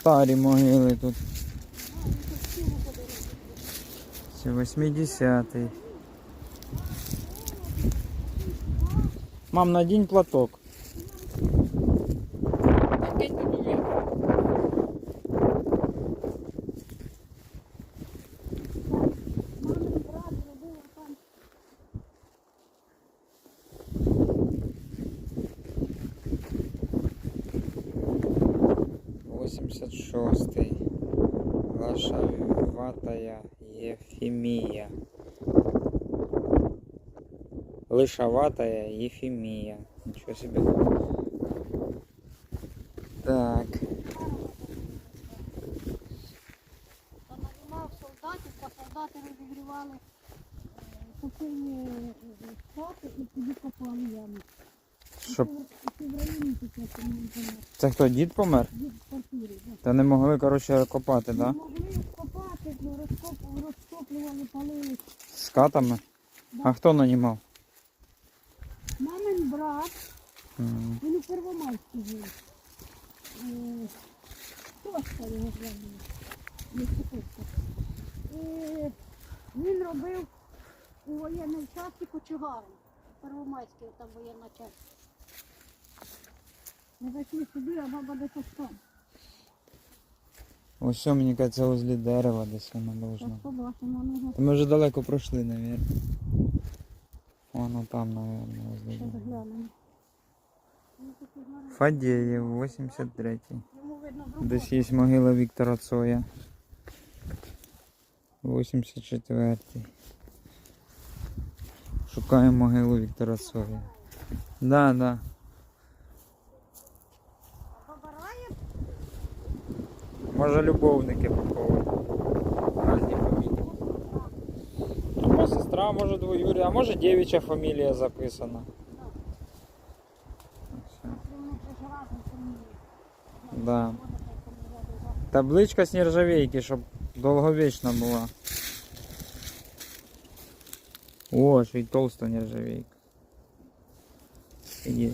старі могили тут. Це 80-й. Мам, надінь платок. 76. Лишаватая Єфімія. Лишаватая Єфімія. Нічого собі. Так. Нанимав солдатів, а солдати розігрівали е, покинні хати е, і тоді копали яму. Щоб... Це хто дід помер? Дід та не могли, коротше, копати, так? да? Могли копати, ну, розкоп- розкоплювали, палили. З катами? А хто нанімав? Мамин брат, М. він у Первомайській жив. Е, Тошка його звали. Тошка. І він робив у воєнній часті кочегаром. Первомайський там воєнна часть. Ми зайшли сюди, а баба десь там. Ось що, мені кажеться, возле дерева десь воно должно. побачимо. Ми вже далеко пройшли, мабуть. Воно там, мабуть, возле дерева. Фадєєв, 83-й. Йому видно другого. Десь є могила Віктора Цоя. 84-й. Шукаємо могилу Віктора Цоя. Да, да. Може любовники поховані. Разні фамілії. Або сестра, може двоюря, а може дівча фамілія записана. Йому теж разом фамілії. Да. Може, так фамілія була. Табличка з нержавейки, щоб довговічна була. О, ще й толста нержавейка. Є.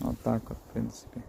Отак от, в принципі.